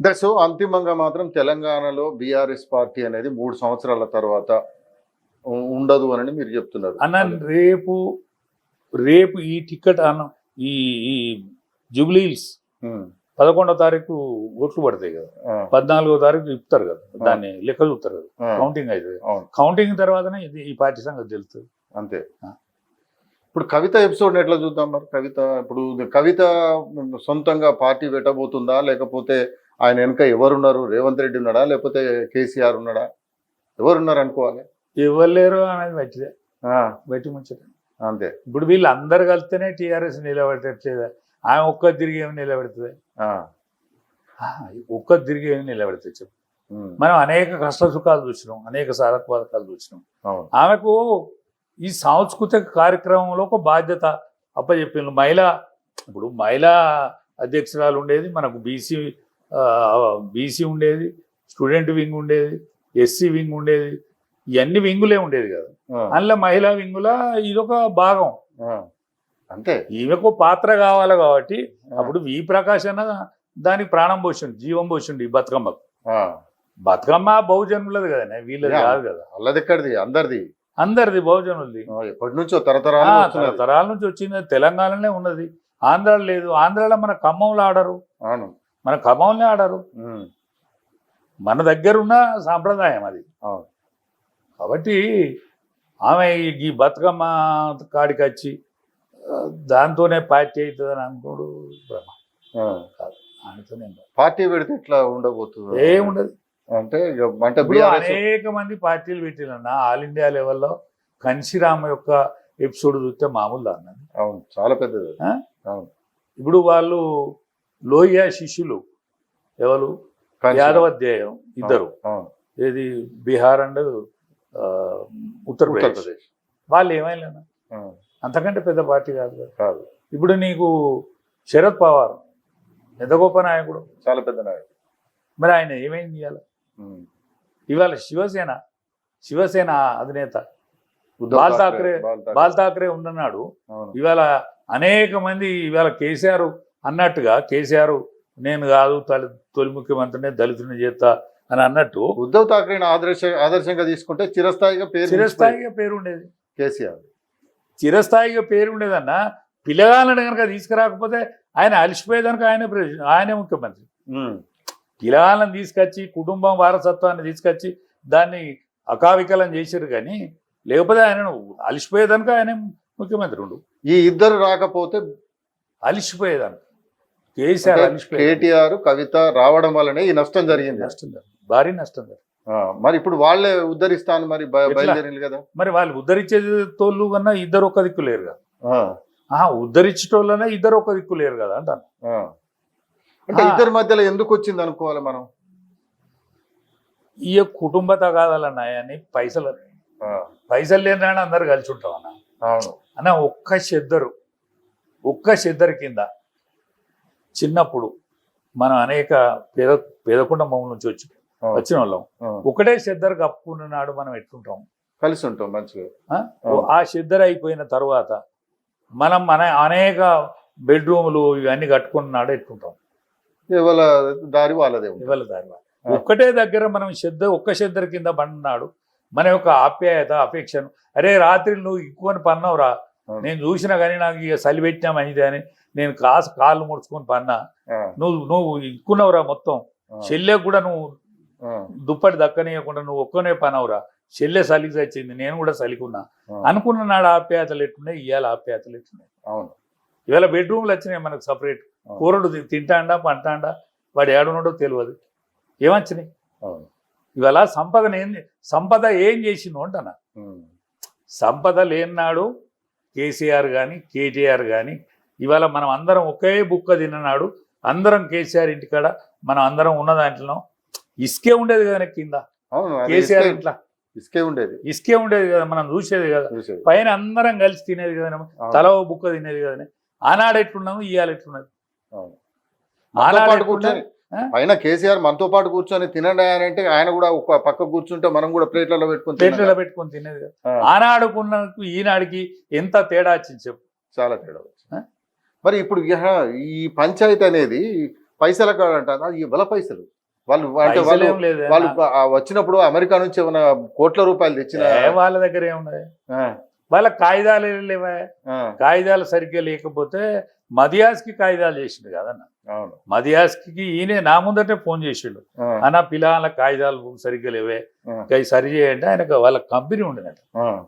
So అంతిమంగా మాత్రం తెలంగాణలో బీఆర్ఎస్ పార్టీ అనేది మూడు సంవత్సరాల తర్వాత ఉండదు అని మీరు చెప్తున్నారు. అన్న రేపు రేపు ఈ టికెట్ అన్న ఈ ఉమ్, పదకొండో తారీఖు ఓట్లు పడతాయి కదా. పద్నాలుగో తారీఖు ఇప్పుతారు కదా. దాన్ని లెక్క చూస్తారు కదా. కౌంటింగ్ అవుతుంది అవును. కౌంటింగ్ తర్వాతనే ఇది ఈ పార్టీ సంగతి తెలుస్తుంది. అంతే. ఇప్పుడు కవిత ఎపిసోడ్ ఎట్లా చూద్దాం మరి? కవిత ఇప్పుడు కవిత సొంతంగా పార్టీ పెట్టబోతుందా? లేకపోతే ఆయన వెనుక ఎవరున్నారు? రేవంత్ రెడ్డి ఉన్నాడా? లేకపోతే కేసీఆర్ ఉన్నాడా? ఎవరున్నారు అనుకోవాలి. ఎవరు లేరు అనేది ఆ, బట్టి ముచ్చట. అంతే. ఇప్పుడు వీళ్ళు అందరు కలిస్తేనే టీఆర్ఎస్ నిలబెట్టట్లేదు ఆమె ఒక్క తిరిగి ఏమి నిలబెడుతుంది? ఒక్క తిరిగి ఏమి నిలబెడుతుంది చెప్పు. మనం అనేక కష్ట సుఖాలు చూసినాం అనేక సాధక పథకాలు చూసినాం ఆమెకు ఈ సాంస్కృతిక కార్యక్రమంలో ఒక బాధ్యత అప్పచెప్పింది మహిళా ఇప్పుడు మహిళా అధ్యక్షురాలు ఉండేది మనకు బీసీ బీసీ ఉండేది స్టూడెంట్ వింగ్ ఉండేది ఎస్సీ వింగ్ ఉండేది ఇవన్నీ వింగులే ఉండేది కదా. అందులో మహిళా వింగుల ఇదొక భాగం. అంతే. ఈమెకు పాత్ర కావాలి కాబట్టి అప్పుడు వి ప్రకాష్ అన్న దానికి ప్రాణం పోసిండు జీవం పోసిండు ఈ బతుకమ్మకు. బతుకమ్మ బహుజనులది కదనే వీళ్ళది. కాదు కదా. అల్లది ఎక్కడిది అందరిది. అందరిది బహుజనులది. ఎప్పటి నుంచో తరతరాలు ఆ, వస్తున్నది. తరాల నుంచి వచ్చింది తెలంగాణలోనే ఉన్నది. ఆంధ్రాలో లేదు ఆంధ్రాలో మన ఖమ్మంలో ఆడరు అవును. మన ఖమ్మంలో ఆడరు. మన దగ్గర ఉన్న సాంప్రదాయం అది. అవును. కాబట్టి ఆమె ఈ- బతుకమ్మ కాడికి వచ్చి దాంతోనే పార్టీ అవుతుందని అనుకోడు భ్రమ. ఆమెతోనే ఉండదు. పార్టీ పెడితే ఇట్లా ఉండబోతుంది? ఏముండదు అంటే అంటే అనేక మంది పార్టీలు పెట్టిన ఆల్ ఇండియా లెవెల్లో కన్షిరామ యొక్క ఎపిసోడ్ చూస్తే మామూలు అన్నది అవును చాలా పెద్దది? అవును. ఇప్పుడు వాళ్ళు లోయ శిష్యులు ఎవరు? యాదవాధ్యాయం ఇద్దరు. ఏది? బీహార్ అండ్ ఉత్తరప్రదేశ్. వాళ్ళు ఏమైనా? అంతకంటే పెద్ద పార్టీ కాదు కదా. ఇప్పుడు నీకు శరద్ పవార్ ఎంత గొప్ప నాయకుడు? చాలా పెద్ద నాయకుడు. మరి ఆయన ఏమైంది ఇవాళ ఉమ్. ఇవాళ శివసేన శివసేన అధినేత. బాల్ ఠాక్రే, బాల్ ఠాక్రే. అవును. ఇవాళ అనేక మంది ఇవాళ కేసీఆర్ అన్నట్టుగా కేసీఆర్ నేను కాదు తొలి తొలి ముఖ్యమంత్రిని దళితుని చేస్తా అని అన్నట్టు ఉద్ధవ్ ఠాక్రేని ఆదర్శ ఆదర్శంగా తీసుకుంటే చిరస్థాయిగా పేరు చిరస్థాయిగా పేరు ఉండేది. కేసీఆర్. చిరస్థాయిగా పేరు ఉండేదన్న పిల్లగాళ్ళని కనుక తీసుకురాకపోతే ఆయన అలసిపోయేదానికి ఆయన ఆయనే ముఖ్యమంత్రి. పిల్లగాళ్ళని తీసుకొచ్చి కుటుంబం వారసత్వాన్ని తీసుకొచ్చి దాన్ని అకావికలం చేశారు కానీ లేకపోతే ఆయనను అలసిపోయేదానికి ఆయన ముఖ్యమంత్రి ఉండు. ఈ ఇద్దరు రాకపోతే అలిసిపోయేదానికి. కేసీఆర్ కేటీఆర్ కవిత రావడం వల్లనే ఈ నష్టం జరిగింది నష్టం. భారీ నష్టం జరిగింది. మరి ఇప్పుడు వాళ్ళే ఉద్ధరిస్తాను మరి? బయలుదేరింది కదా మరి వాళ్ళు ఉద్ధరించే తోళ్ళు కన్నా ఇద్దరు ఒక దిక్కు లేరు కదా ఉద్ధరించేటోళ్ళనే ఇద్దరు ఒక దిక్కు లేరు కదా అంటాను. అంటే. ఇద్దరి మధ్యలో ఎందుకు వచ్చింది అనుకోవాలి మనం ఈ కుటుంబ తగాదాలన్నాయని పైసలు పైసలు లేని అందరు కలిసి ఉంటాం అన్న అవును అన్న ఒక్క చెద్దరు ఒక్క చెద్దరు కింద చిన్నప్పుడు మనం అనేక పేద పేద కుటుంబం నుంచి వచ్చి వచ్చిన వాళ్ళం. ఒకటే చెద్దరు కప్పుకున్న నాడు మనం ఎట్లుంటాం కలిసి ఉంటాం మంచిగా ఆ? చెద్దరు అయిపోయిన తర్వాత మనం మన అనేక బెడ్రూములు ఇవన్నీ కట్టుకున్న నాడు ఎట్లుంటాం ఇవాళ దారి వాళ్ళదే. ఇవాళ ఆ. ఒక్కటే దగ్గర మనం శ్రద్ధ ఒక్క చెద్దరు కింద పడినాడు మన యొక్క ఆప్యాయత అపేక్షను అరే రాత్రి నువ్వు ఎక్కువని పన్నావురా. నేను చూసినా కానీ నాకు ఇక చలి పెట్టినా మంచిది అని నేను కాసు కాళ్ళు ముడుచుకొని పన్నా. నువ్వు నువ్వు ఎక్కున్నావురా మొత్తం. చెల్లె కూడా నువ్వు దుప్పటి దక్కనీయకుండా నువ్వు ఒక్కనే పనవురా. చెల్లె చలికి వచ్చింది నేను కూడా చలికున్నా ఆ. అనుకున్న నాడు ఆప్యాయతలు ఎట్టున్నాయి ఇవాళ ఆప్యాయతలు ఎట్టున్నాయి. అవును. ఇవాళ బెడ్రూమ్లు వచ్చినాయి మనకు సపరేట్. కూరడు తింటాండా పంటాండా వాడు ఏడున్నాడో తెలియదు. ఏమొచ్చినాయి? ఇవాళ సంపదను ఏం సంపద ఏం చేసిండు అంటనా. సంపద లేనినాడు కేసీఆర్ కానీ కేటీఆర్ కానీ ఇవాళ మనం అందరం ఒకే బుక్క తిన్ననాడు అందరం కేసీఆర్ ఇంటికాడ మనం అందరం ఉన్న దాంట్లో ఇసుకే ఉండేది కదా. కింద కేసీఆర్ ఇంట్లో. ఇసుకే ఉండేది. ఇసుకే ఉండేది కదా మనం చూసేది కదా. పైన అందరం కలిసి తినేది కదా తల బుక్క తినేది కదా ఆనాడు ఎట్లున్నాము ఇవాళ ఎట్లున్నది? ఆనాడు? కూర్చొని? పైన కేసీఆర్ మనతో పాటు కూర్చొని తినండి అని అంటే ఆయన కూడా ఒక పక్క కూర్చుంటే మనం కూడా ప్లేట్లలో పెట్టుకుని. ప్లేట్లలో పెట్టుకొని తినేది కదా. ఆ, ఆనాడుకున్న ఈనాడికి ఎంత తేడా వచ్చింది చెప్పు. చాలా తేడా? మరి ఇప్పుడు ఈ పంచాయతీ అనేది పైసల కాడ అంటారు అది ఇవ్వాల పైసలు. వాళ్ళు అంటే వాళ్ళు వాళ్ళు వచ్చినప్పుడు అమెరికా నుంచి ఏమైనా కోట్ల రూపాయలు తెచ్చిన వాళ్ళ దగ్గర ఏమున్నాయి వాళ్ళ కాగితాలు లేవా? కాగితాలు సరిగ్గా లేకపోతే మదియాస్కి కాగితాలు చేసిండు కదన్న. మదియాస్కి ఈయనే నా ముందటే ఫోన్ చేసిండు. అన్న పిల్లల కాగితాలు సరిగ్గా లేవే. సరి చేయండి. ఆయనకు వాళ్ళ కంపెనీ ఉండినట్ట.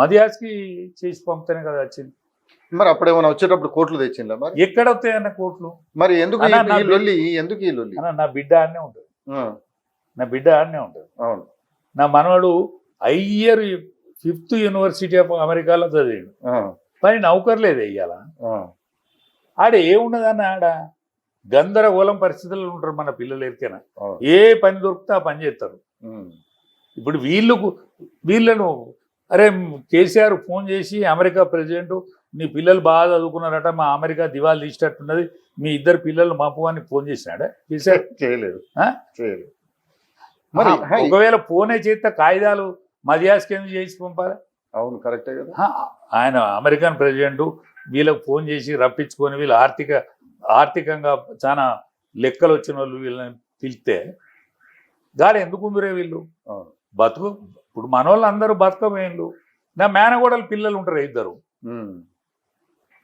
మదియాస్కి చేసి పంపితేనే కదా వచ్చింది. మరి అప్పుడు ఏమైనా వచ్చేటప్పుడు కోట్లు తెచ్చిందా మరి? ఎక్కడ వస్తాయన్న కోట్లు? మరి ఎందుకు లొల్లి ఎందుకు ఈ లొల్లి? నా బిడ్డ ఆడనే ఉంటుంది. నా బిడ్డ ఆడనే ఉంటుంది. అవును. నా మనవడు అయ్యర్ ఫిఫ్త్ యూనివర్సిటీ ఆఫ్ అమెరికాలో చదివాడు. పని నౌకర్లేదు వెయ్యాల ఆడ ఏమున్నదన్న ఆడ? గందరగోళం పరిస్థితుల్లో ఉంటారు మన పిల్లలు ఎరికైనా. ఏ పని దొరికితే ఆ పని చేస్తారు. ఇప్పుడు వీళ్ళు వీళ్ళను అరే కేసీఆర్ ఫోన్ చేసి అమెరికా ప్రెసిడెంట్ నీ పిల్లలు బాగా చదువుకున్నారట మా అమెరికా దివాళి తీసేటట్టున్నది మీ ఇద్దరు పిల్లలు మాపు అని ఫోన్ చేసినాడే? కేసీఆర్ చేయలేదు? చేయలేదు. మరి ఒకవేళ ఫోనే చేస్తే కాగితాలు మదియాస్కి ఎందుకు చేసి పంపాలి? అవును కరెక్టే కదా. ఆయన అమెరికన్ ప్రెసిడెంట్ వీళ్ళకి ఫోన్ చేసి రప్పించుకొని వీళ్ళు ఆర్థిక ఆర్థికంగా చాలా లెక్కలు వచ్చిన వాళ్ళు వీళ్ళని పిలిస్తే గాలి ఎందుకు ఉందిరే వీళ్ళు బతుకు ఇప్పుడు మన వాళ్ళు అందరూ బతకమేళ్ళు నా మేనగోడలు పిల్లలు ఉంటారు ఇద్దరు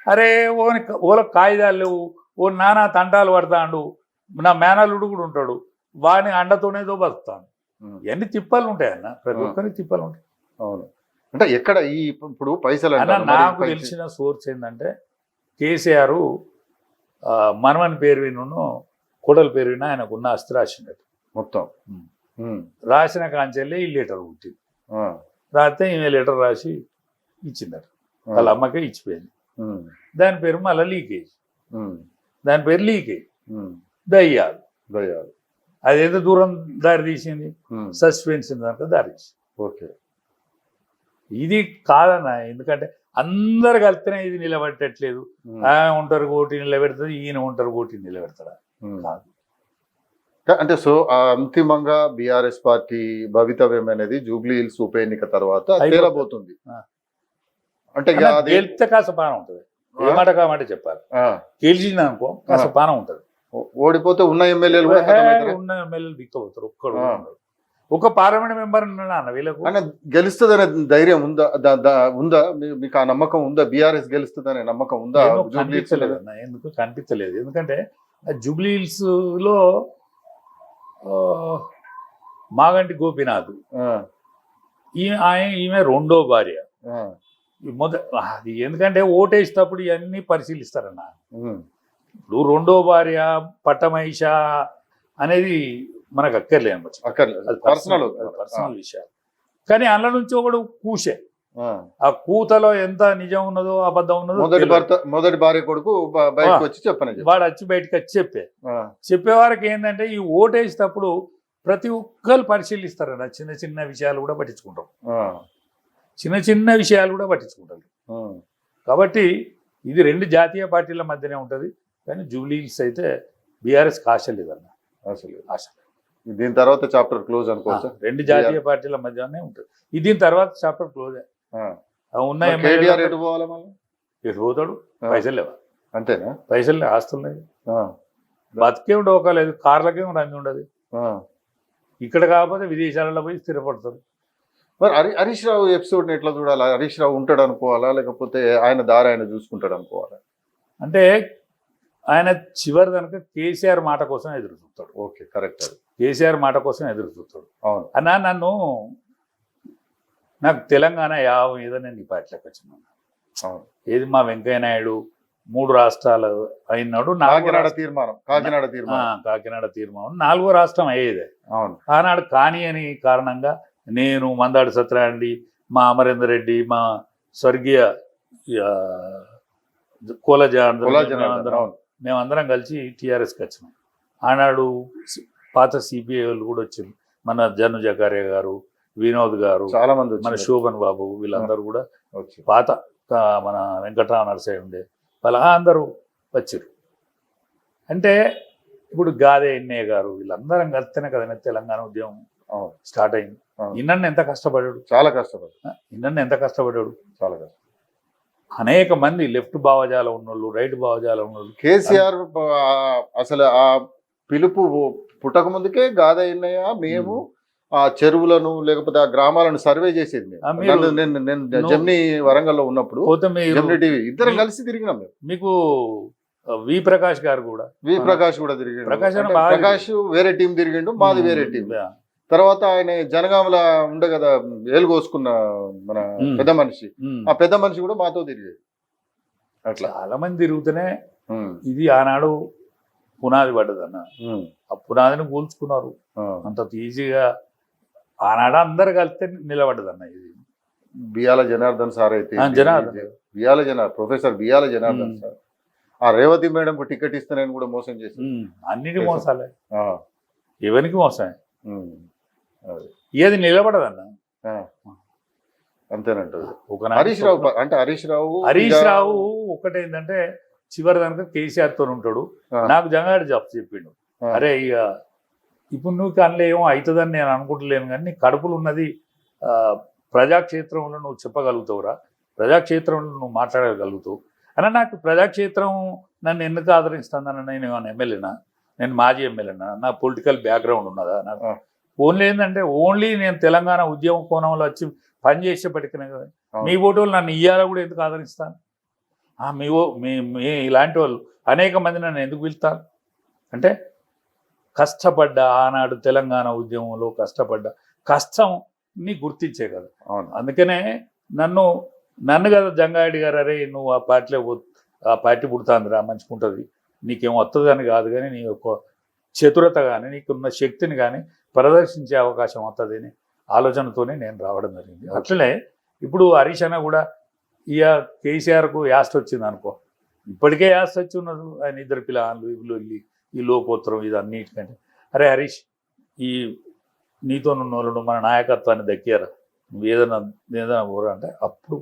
అరే ఓని ఓలకు కాగితాలు లేవు. ఓ నానా తంటాలు పడతాడు. నా మేనల్లుడు కూడా ఉంటాడు. వాడిని అండతోనేదో బతుకుతాను ఇవన్నీ తిప్పాలు ఉంటాయి అన్న? ప్రతి. ఒక్కరికి తిప్పాలు ఉంటాయి. అవును. అంటే ఎక్కడ ఈ ఇప్పుడు పైసలు నాకు తెలిసిన సోర్స్ ఏంటంటే కేసీఆర్ మనమని పేరు విను కోడల పేరు విన ఆయనకు ఉన్న అస్తి రాసిండట మొత్తం రాసిన కాంచెల్లి ఈ లెటర్ పుట్టింది. రాస్తే ఈమె లెటర్ రాసి ఇచ్చిందట. వాళ్ళ అమ్మకే ఇచ్చిపోయింది. దాని పేరు మళ్ళీ లీకేజ్. దాని పేరు లీకేజ్. దయ్యాలు. దయ్యాలు. అది ఎంత దూరం దారి తీసింది. సస్పెన్స్ దాంట్లో దారి ఓకే. ఇది కాదన్న ఎందుకంటే అందరు కలిస్తేనే ఇది నిలబెట్టట్లేదు ఆమె ఉంటారు కోటి నిలబెడుతుంది ఈయన ఉంటారు కోటి నిలబెడతాడా. కాదు. అంటే సో ఆ అంతిమంగా బిఆర్ఎస్ పార్టీ భవితవ్యం అనేది జూబ్లీ హిల్స్ ఉప ఎన్నిక తర్వాత. తేలబోతుంది. అంటే గెలిస్తే కాస్త పానం ఉంటుంది. ఏ మాట కామాట చెప్పాలి. గెలిచింది అనుకో కాస్త. పానం ఉంటుంది. ఓడిపోతే ఉన్న ఎమ్మెల్యేలు? ఉన్న ఎమ్మెల్యేలు దిక్కబోతారు ఒక్కడు. ఒక పార్లమెంట్ మెంబర్ అన్న వీళ్ళకు గెలుస్తుందనే ధైర్యం ఉందా? ఉందా? మీకు ఆ నమ్మకం ఉందా? బిఆర్ఎస్ గెలుస్తుందనే నమ్మకం ఉందా? కనిపించలేదు అన్న ఎందుకు కనిపించలేదు? ఎందుకంటే ఆ జూబ్లీ హిల్స్లో ఆ, మాగంటి గోపినాథ్. ఈమె ఆయన ఈమె రెండో భార్య. ఈ మొద అది ఎందుకంటే ఓటేసేటప్పుడు ఇవన్నీ పరిశీలిస్తారన్న. ఇప్పుడు రెండో భార్య పట్టమైష అనేది మనకు అక్కర్లేదు అక్కర్లేదు. అది పర్సనల్ పర్సనల్ విషయాలు. కానీ అందులో నుంచి ఒకడు కూసే. ఆ. కూతలో ఎంత నిజం ఉన్నదో అబద్ధం ఉన్నదో మొదటి. భర్త మొదటి భార్య కొడుకు బయటకు. వచ్చి చెప్పని చెప్పి వాడు వచ్చి బయటకు వచ్చి చెప్పే. చెప్పేవారికి ఏంటంటే ఈ ఓటేసేటప్పుడు ప్రతి ఒక్కరు పరిశీలిస్తారన్న. చిన్న చిన్న విషయాలు కూడా పట్టించుకుంటారు ఆ, చిన్న చిన్న విషయాలు కూడా పట్టించుకుంటారు. కాబట్టి ఇది రెండు జాతీయ పార్టీల మధ్యనే ఉంటుంది. కానీ జూబ్లీ హిల్స్ అయితే బీఆర్ఎస్ ఆశ లేదన్న. అసలు ఆశ దీని తర్వాత చాప్టర్ క్లోజ్ అనుకోవచ్చా? రెండు జాతీయ పార్టీల మధ్యనే ఉంటుంది. ఇది దీని తర్వాత చాప్టర్ క్లోజ్. ఉన్న ఎటు పోతాడు. పైసలు లేవా? అంతేనా? పైసలు ఆస్తులు ఆ, బతికేం డోకలేదు కార్లకేం రంది ఉండదు. ఇక్కడ కాకపోతే విదేశాలలో పోయి స్థిరపడతారు. మరి హరి హరీష్ రావు ఎపిసోడ్ ఎట్లా చూడాలా? హరీష్ రావు ఉంటాడు అనుకోవాలా? లేకపోతే ఆయన దారి ఆయన చూసుకుంటాడు అనుకోవాలా? అంటే ఆయన చివరి కనుక కేసీఆర్ మాట కోసం ఎదురు చూస్తాడు. ఓకే కరెక్ట్ అది. కేసీఆర్ మాట కోసం ఎదురు చూస్తాడు. అవును. అన్నా నన్ను నాకు తెలంగాణ యావ ఏదో నేను ఈ పార్టీలోకి వచ్చిన అవును. ఏది మా వెంకయ్య నాయుడు మూడు రాష్ట్రాలు అయినాడు కాకినాడ తీర్మానం కాకినాడ తీర్మానం. కాకినాడ తీర్మానం. నాలుగో రాష్ట్రం అయ్యేదే. అవును. ఆనాడు కాని అని కారణంగా నేను మందాడి సత్యనారాయణ మా అమరేందర్ రెడ్డి మా స్వర్గీయ కోల జనార్దన్ కులా మేమందరం- కలిసి టీఆర్ఎస్కి వచ్చినాం. ఆనాడు పాత సిపిఐ వాళ్ళు కూడా వచ్చారు మన జను జకారియా గారు వినోద్ గారు చాలా మంది మన శోభన్ బాబు వీళ్ళందరూ కూడా. పాత మన వెంకటరామ నరసయ్య ఉండే వాళ్ళ అందరూ వచ్చారు అంటే ఇప్పుడు గాదే ఎన్నే గారు వీళ్ళందరం కలిస్తేనే కదా తెలంగాణ ఉద్యమం స్టార్ట్ అయింది. ఇన్నన్ను ఎంత కష్టపడాడు? చాలా కష్టపడి ఇన్నన్ను ఎంత కష్టపడాడు? చాలా కష్టం అనేక మంది లెఫ్ట్ భావజాలం ఉన్నోళ్ళు రైట్ భావజాలం ఉన్నోళ్ళు. కేసీఆర్ అసలు ఆ పిలుపు పుట్టక ముందుకే గాదయ్యన్నయ్య మేము ఆ చెరువులను లేకపోతే ఆ గ్రామాలను సర్వే చేసేది నేను నేను జమ్ని వరంగల్లో ఉన్నప్పుడు జమ్ని టీవీ ఇద్దరం కలిసి తిరిగినాం మేము. మీకు వి ప్రకాష్ గారు కూడా. వి. ప్రకాష్ కూడా తిరిగిండు. ప్రకాష్ ప్రకాష్ వేరే టీం తిరిగిండు మాది వేరే టీం. తర్వాత ఆయన జనగామల ఉండే కదా ఏలు కోసుకున్న మన. పెద్ద మనిషి. ఆ పెద్ద మనిషి కూడా మాతో తిరిగేది అట్లా చాలా మంది తిరుగుతూనే ఇది ఆనాడు పునాది పడ్డదన్న ఆ పునాదిని కూల్చుకున్నారు. అంత ఈజీగా ఆనాడు అందరు కలిస్తే నిలబడ్డదన్న ఇది బియాల జనార్దన్ సార్ అయితే జనార్దన్. బియాల జనార్ ప్రొఫెసర్ బియాల జనార్దన్. సార్ ఆ రేవతి మేడం టికెట్ ఇస్తానని కూడా మోసం ఉమ్. అన్నిటి చేసాం. మోసాలే ఎవరికి మోసమే. ఏది నిలబడదన్న. హరీష్ రావు అంటే హరీష్ రావు హరీష్ రావు ఒకటేంటంటే చివరి దానికి కేసీఆర్తో ఉంటాడు. నాకు జంగాడు జాబ్ చెప్పిండు. అరే ఇక ఇప్పుడు నువ్వు కనులు ఏమో అవుతుందని నేను అనుకుంటలేను కానీ కడుపులు ఉన్నది ఆ, ప్రజాక్షేత్రంలో నువ్వు చెప్పగలుగుతావురా. ప్రజాక్షేత్రంలో నువ్వు మాట్లాడగలుగుతావు. అన్న నాకు ప్రజాక్షేత్రం నన్ను ఎందుకు ఆదరిస్తుందన్న నేను ఎమ్మెల్యేనా? నేను మాజీ ఎమ్మెల్యేనా? నా పొలిటికల్ బ్యాక్గ్రౌండ్ ఉన్నదా? నాకు. ఓన్లీ ఏంటంటే ఓన్లీ నేను తెలంగాణ ఉద్యమ కోణంలో వచ్చి పనిచేసేపటికినే కదా. అవును. మీ ఓటోలు నన్ను ఇయ్యాల కూడా ఎందుకు ఆదరిస్తాను ఆ, మీ ఓ మీ మీ ఇలాంటి వాళ్ళు అనేక మంది నన్ను ఎందుకు పిలుస్తారు? అంటే కష్టపడ్డ ఆనాడు తెలంగాణ ఉద్యమంలో కష్టపడ్డ కష్టంని గుర్తించే కదా. అవును. అందుకనే నన్ను నన్ను కదా జంగారెడ్డి గారు అరే నువ్వు ఆ పార్టీలో పో- ఆ పార్టీ పుడుతుందిరా మంచుకుంటుంది నీకేం వస్తుంది అని కాదు కానీ నీ యొక్క చతురత కానీ నీకున్న శక్తిని కానీ ప్రదర్శించే అవకాశం వస్తుంది అని ఆలోచనతోనే నేను రావడం జరిగింది. అట్లనే ఇప్పుడు హరీష్ అన్న కూడా ఇక కేసీఆర్కు యాస్ట్ వచ్చింది అనుకో. ఇప్పటికే యాస్ట్ వచ్చి ఉన్నారు ఆయన ఇద్దరు పిల్లలు వీళ్ళు వెళ్ళి ఈ లోకోత్తరం ఇది అన్నిటికంటే అరే హరీష్ ఈ నీతో ఉన్న వాళ్ళు మన నాయకత్వాన్ని దక్కారు? నువ్వు ఏదైనా ఏదైనా ఊరు అంటే అప్పుడు.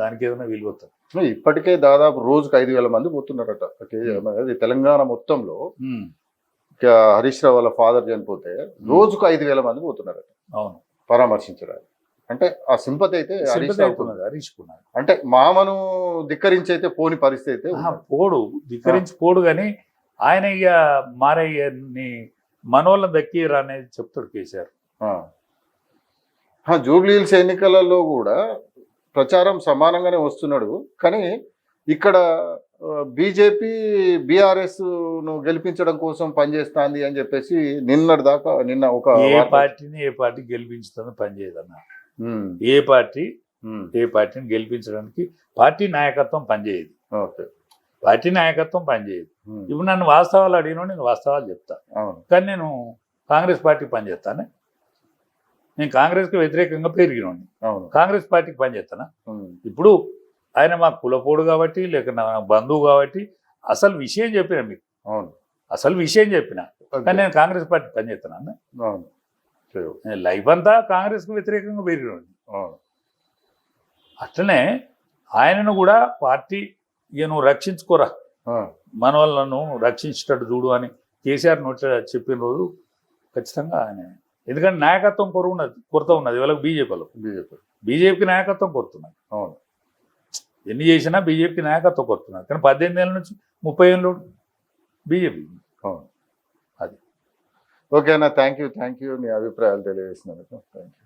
దానికి ఏదైనా విలువ వస్తుంది ఇప్పటికే దాదాపు రోజుకు ఐదు వేల మంది పోతున్నారట. తెలంగాణ మొత్తంలో హరీష్ రావు వాళ్ళ ఫాదర్ చనిపోతే రోజుకు ఐదు వేల మంది పోతున్నారట అవును. పరామర్శించడానికి. అంటే ఆ సింపతి అయితే హరీష్ అంటే మామను ధిక్కరించి అయితే పోని పరిస్థితి అయితే. పోడు ధిక్కరించి పోడు కానీ ఆయన ఇక మారయ్య నీ మనోళ్ళని దక్కిరా అనేది చెప్తాడు కేసీఆర్. ఆ. ఆ, జూబ్లీ హిల్స్ ఎన్నికలలో కూడా ప్రచారం సమానంగానే వస్తున్నాడు. కానీ ఇక్కడ బీజేపీ బీఆర్ఎస్ను గెలిపించడం కోసం పనిచేస్తాంది అని చెప్పేసి నిన్నటి దాకా నిన్న ఒక ఏ పార్టీని ఏ పార్టీ గెలిపించుతుందో పనిచేయదన్న. ఏ పార్టీ? ఏ పార్టీని గెలిపించడానికి పార్టీ నాయకత్వం పనిచేయదు. ఓకే. పార్టీ నాయకత్వం పనిచేయదు. ఇప్పుడు నన్ను వాస్తవాలు అడిగినా నేను వాస్తవాలు చెప్తా. అవును. కానీ నేను కాంగ్రెస్ పార్టీకి పనిచేస్తానే? నేను కాంగ్రెస్కి వ్యతిరేకంగా పెరిగినోడిని. అవును. కాంగ్రెస్ పార్టీకి పనిచేస్తానా? ఇప్పుడు ఆయన మా కులపోడు కాబట్టి లేక నా బంధువు కాబట్టి అసలు విషయం చెప్పిన మీకు. అవును. అసలు విషయం చెప్పిన. కానీ నేను కాంగ్రెస్ పార్టీ పనిచేస్తాను అన్న? అవును. నేను లైఫ్ అంతా కాంగ్రెస్కి వ్యతిరేకంగా పెరిగినోడిని. అవును. అట్లనే ఆయనను కూడా పార్టీ ఇక నువ్వు రక్షించుకోరా. మన వాళ్ళను రక్షించేటట్టు చూడు అని కేసీఆర్ నోట్ల చెప్పిన రోజు ఖచ్చితంగా ఆయన ఎందుకంటే నాయకత్వం కొర ఉన్నది. కొరత ఉన్నది వాళ్ళకి. బీజేపీలో బీజేపీ. బీజేపీకి నాయకత్వం కొరుతున్నది. అవును. ఎన్ని చేసినా బీజేపీకి నాయకత్వం కొడుతున్నారు. కానీ పద్దెనిమిది ఏళ్ళ నుంచి ముప్పై ఏళ్ళు బీజేపీ. అది. ఓకే అన్న థ్యాంక్ యూ థ్యాంక్ యూ మీ అభిప్రాయాలు తెలియజేసినందుకు. Thank you